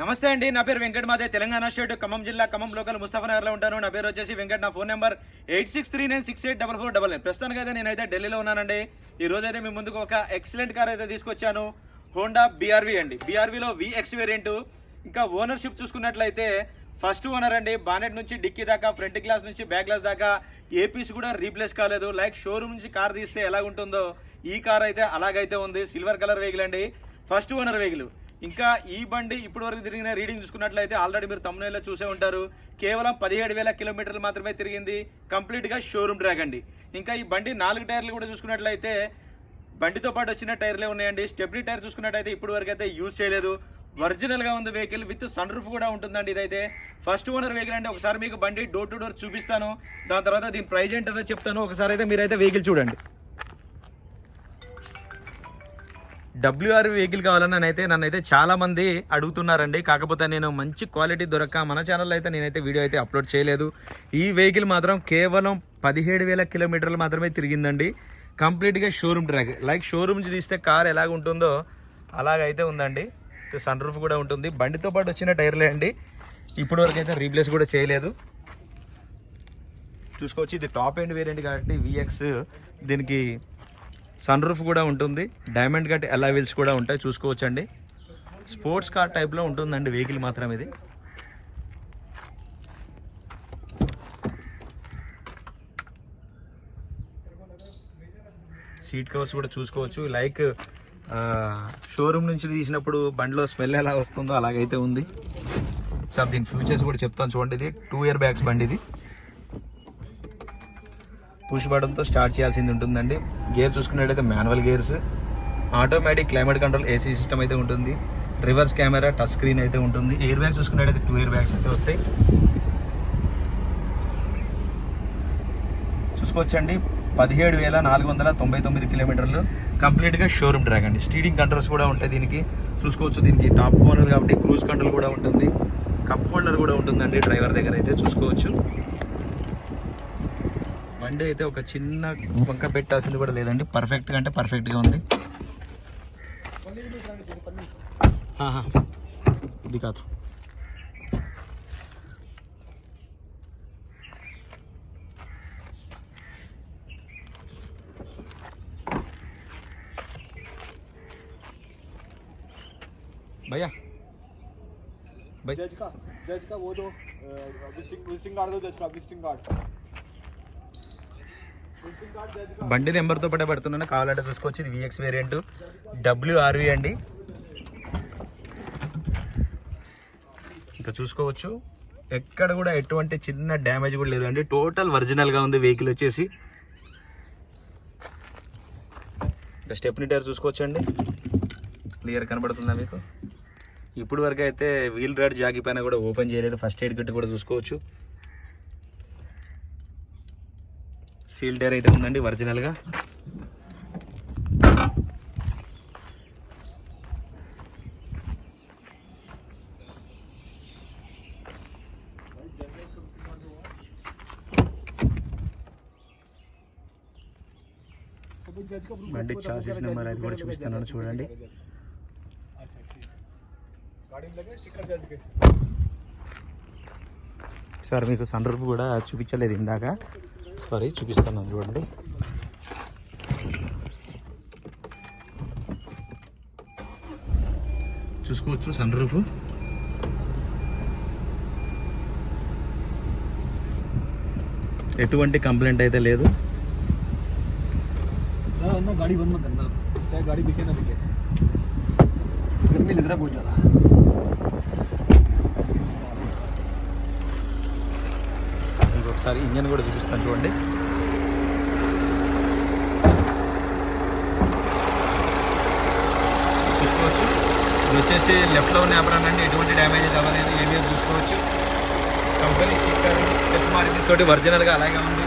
నమస్తే అండి నా పేరు వెంకట మాదే. తెలంగాణ స్టేట్ ఖమ్మం జిల్లా ఖమ్మం లోకల్ ముస్తఫానగర్లో ఉంటాను. నా పేరు వచ్చేసి వెంకట. నా phone number eight six three nine six eight double four double nine. ప్రస్తుతానికి అయితే నేనైతే ఢిల్లీలో ఉన్నానండి. ఈ రోజు అయితే మీ ముందుకు ఒక ఎక్సలెంట్ కార్ అయితే తీసుకొచ్చాను. హోండా బీఆర్వీ అండి. బీఆర్వీలో విఎక్స్ వేరియంట్ ఇంకా ఓనర్షిప్ చూసుకున్నట్లయితే ఫస్ట్ ఓనర్ అండి. బానెట్ నుంచి డిక్కీ దాకా ఫ్రంట్ గ్లాస్ నుంచి బ్యాక్ గ్లాస్ దాకా ఏ పీస్ కూడా రీప్లేస్ కాలేదు. లైక్ షోరూమ్ నుంచి కార్ తీస్తే ఎలా ఉంటుందో ఈ కార్ అయితే అలాగైతే ఉంది. సిల్వర్ కలర్ వెహికల్ అండి. ఫస్ట్ ఓనర్ వెహికల్ ఇంకా ఈ బండి ఇప్పటి వరకు తిరిగిన రీడింగ్ చూసుకున్నట్లయితే ఆల్రెడీ మీరు తమ్మునేలో చూసే ఉంటారు. కేవలం పదిహేడు వేల కిలోమీటర్లు మాత్రమే తిరిగింది. కంప్లీట్గా షోరూమ్ ట్రాక్ అండి. ఇంకా ఈ బండి నాలుగు టైర్లు కూడా చూసుకున్నట్లయితే బండితో పాటు వచ్చిన టైర్లే ఉన్నాయండి. స్టెప్నీ టైర్ చూసుకున్నట్టయితే ఇప్పటి వరకు అయితే యూజ్ చేయలేదు ఒరిజినల్గా ఉంది వెహికల్ విత్ సన్ రూఫ్ కూడా ఉంటుందండి ఇదైతే. ఫస్ట్ ఓనర్ వెహికల్ అండి. ఒకసారి మీకు బండి డోర్ టు డోర్ చూపిస్తాను. దాని తర్వాత దీని ప్రైజ్ ఏంటో చెప్తాను. ఒకసారి అయితే మీరైతే వెహికల్ చూడండి. డబ్ల్యూఆర్ వెహికల్ కావాలని అయితే నన్ను అయితే చాలా మంది అడుగుతున్నారండి. కాకపోతే నేను మంచి క్వాలిటీ దొరక్క మన ఛానల్లో అయితే నేనైతే వీడియో అయితే అప్లోడ్ చేయలేదు. ఈ వెహికల్ మాత్రం కేవలం పదిహేడు వేల కిలోమీటర్లు మాత్రమే తిరిగిందండి. కంప్లీట్గా షోరూమ్ ట్రాక్ లైక్ షోరూమ్ తీస్తే కార్ ఎలాగ ఉంటుందో అలాగైతే ఉందండి. సన్ రూఫ్ కూడా ఉంటుంది. బండితో పాటు వచ్చిన టైర్లే అండి. ఇప్పటి వరకు అయితే రీప్లేస్ కూడా చేయలేదు. చూసుకోవచ్చు ఇది టాప్ ఎండ్ వేరియంట్ కాబట్టి విఎక్స్ దీనికి సన్ రూఫ్ కూడా ఉంటుంది. డైమండ్ కట్ ఎలా వీల్స్ కూడా ఉంటాయి చూసుకోవచ్చండి. స్పోర్ట్స్ కార్ టైప్లో ఉంటుందండి వెహికల్ మాత్రం ఇది. సీట్ కవర్స్ కూడా చూసుకోవచ్చు. లైక్ షోరూమ్ నుంచి తీసినప్పుడు బండిలో స్మెల్ ఎలా వస్తుందో అలాగైతే ఉంది. సార్ దీని ఫ్యూచర్స్ కూడా చెప్తాను చూడండి. ఇది టూ ఇయర్ బ్యాగ్స్ బండి ఇది. పుష్ బటన్తో స్టార్ట్ చేయాల్సింది ఉంటుందండి. గేర్ చూసుకున్నట్టయితే manual gears automatic climate control AC system అయితే ఉంటుంది రివర్స్ కెమెరా టచ్ స్క్రీన్ అయితే ఉంటుంది ఎయిర్ బ్యాగ్స్ చూసుకున్నట్టయితే టూ ఇయర్ బ్యాగ్స్ అయితే వస్తాయి. చూసుకోవచ్చండి పదిహేడు వేల నాలుగు వందల తొంభై తొమ్మిది కిలోమీటర్లు కంప్లీట్గా షోరూమ్ ట్రాక్ అండి. స్టీరింగ్ కంట్రోల్స్ కూడా ఉంటాయి దీనికి. చూసుకోవచ్చు దీనికి టాప్ కార్నర్ కాబట్టి క్రూజ్ కంట్రోల్ కూడా ఉంటుంది కప్ హోల్డర్ కూడా ఉంటుందండి డ్రైవర్ దగ్గర అయితే చూసుకోవచ్చు. బండి అయితే ఒక చిన్న వంక పెట్టాల్సింది కూడా లేదండి పర్ఫెక్ట్గా అంటే పర్ఫెక్ట్గా ఉంది ఆహా. ఇది కాదు भैया भाई जज का जज का वो दो विजिटिंग विजिटिंग कार्ड दो जज का विजिटिंग कार्ड బండి నెంబర్తో పాటే పడుతున్నాను. కావాలంటే చూసుకోవచ్చు ఇది విఎక్స్ వేరియంట్ డబ్ల్యూఆర్వి అండి. ఇంకా చూసుకోవచ్చు. ఎక్కడ కూడా ఎటువంటి చిన్న డ్యామేజ్ కూడా లేదండి. టోటల్ ఒరిజినల్గా ఉంది వెహికల్ వచ్చేసి. ఇంకా స్టెప్ని టైర్ చూసుకోవచ్చు అండి క్లియర్ కనబడుతుందా మీకు? ఇప్పుడు వరకు అయితే వీల్ రాడ్ జాగి పైన కూడా ఓపెన్ చేయలేదు. ఫస్ట్ ఎయిడ్ కిట్ కూడా చూసుకోవచ్చు. సీల్ డేర్ అయితే ఉందండి ఒరిజినల్గా బండి చార్జెస్ నెంబర్ అది కూడా చూపిస్తున్నాను చూడండి. సార్ మీకు సన్ రూఫ్ కూడా చూపించలేదు ఇందాక. సారీ చూపిస్తున్నాను చూడండి చూసుకోవచ్చు సన్ రూఫ్ ఎటువంటి కంప్లైంట్ అయితే లేదు ना ना गाड़ी बंद मत करना चाहे गाड़ी बिके ना बिके गर्मी लग रहा है बहुत ज़्यादा ఒకసారి ఇంజన్ కూడా చూపిస్తాను చూడండి. చూసుకోవచ్చు. ఇది వచ్చేసి లెఫ్ట్లో ఉన్న ఎవరన్నా అండి. ఎటువంటి డ్యామేజ్ అవ్వలేదు ఏమీ చూసుకోవచ్చు. కంపెనీ స్టిక్కర్ టచ్ మార్కింగ్స్ తోటి ఒరిజినల్గా అలాగే ఉంది.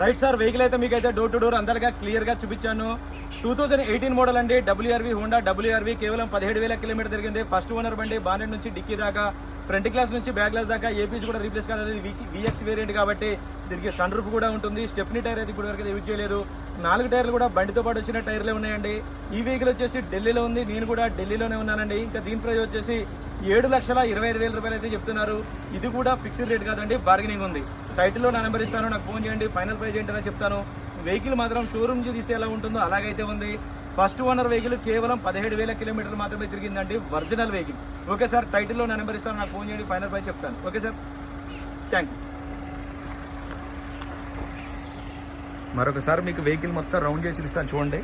రైట్ సార్ వెహికల్ అయితే మీకు అయితే డోర్ టు డోర్ అందరిగా క్లియర్గా చూపించాను. టూ థౌసండ్ ఎయిటీన్ మోడల్ అండి డబ్ల్యూఆర్వి హోండా డబ్ల్యూఆర్వి కేవలం పదిహేడు వేల కిలోమీటర్ తిరిగింది. ఫస్ట్ ఓనర్ బండి బానెట్ నుంచి డిక్కీ దాకా ఫ్రంట్ క్లాస్ నుంచి బ్యాక్ గ్లాస్ దాకా ఏపీస్ కూడా రీప్లేస్ కాదు విఎక్స్ వేరియంట్ కాబట్టి దీనికి సన్ రూఫ్ కూడా ఉంటుంది. స్టెప్నీ టైర్ అయితే ఇప్పుడు వరకు యూజ్ చేయలేదు. నాలుగు టైర్లు కూడా బండితో పాటు వచ్చిన టైర్లే ఉన్నాయండి. ఈ వెహికల్ వచ్చేసి ఢిల్లీలో ఉంది. నేను కూడా ఢిల్లీలోనే ఉన్నానండి. ఇంకా దీని ప్రైస్ వచ్చేసి ఏడు లక్షల ఇరవై ఐదు వేల రూపాయలు అయితే చెప్తున్నారు. ఇది కూడా ఫిక్స్డ్ రేట్ కాదండి బార్గెనింగ్ ఉంది. టైటిల్లో నా నెంబర్ ఇస్తాను నాకు ఫోన్ చేయండి ఫైనల్ ప్రైజ్ ఏంటని చెప్తాను. వెహికల్ మాత్రం షోరూమ్ నుంచి తీస్తే ఎలా ఉంటుందో అలాగైతే ఉంది. ఫస్ట్ ఓనర్ వెహికల్ కేవలం పదిహేడు వేల కిలోమీటర్లు మాత్రమే తిరిగిందండి ఒరిజినల్ వెహికల్. ఓకే సార్ టైటిల్లో నా నెంబర్ ఇస్తాను నాకు ఫోన్ చేయండి ఫైనల్ ప్రైజ్ చెప్తాను. Okay sir? థ్యాంక్ యూ మరొకసారి మీకు వెహికల్ మొత్తం రౌండ్ చేసి చూపిస్తాను చూడండి.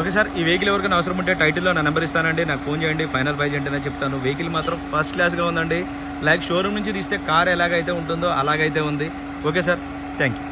ఓకే సార్ ఈ వెహికల్ ఎవరికైనా అవసరం ఉంటే టైటిల్లో నా నెంబర్ ఇస్తానండి. నాకు ఫోన్ చేయండి. ఫైనల్ ప్రైజ్ ఏంటనే చెప్తాను. వెహికల్ మాత్రం ఫస్ట్ క్లాస్గా ఉందండి. లైక్ షోరూమ్ నుంచి తీస్తే కార్ ఎలాగైతే ఉంటుందో అలాగైతే ఉంది. Okay sir thank you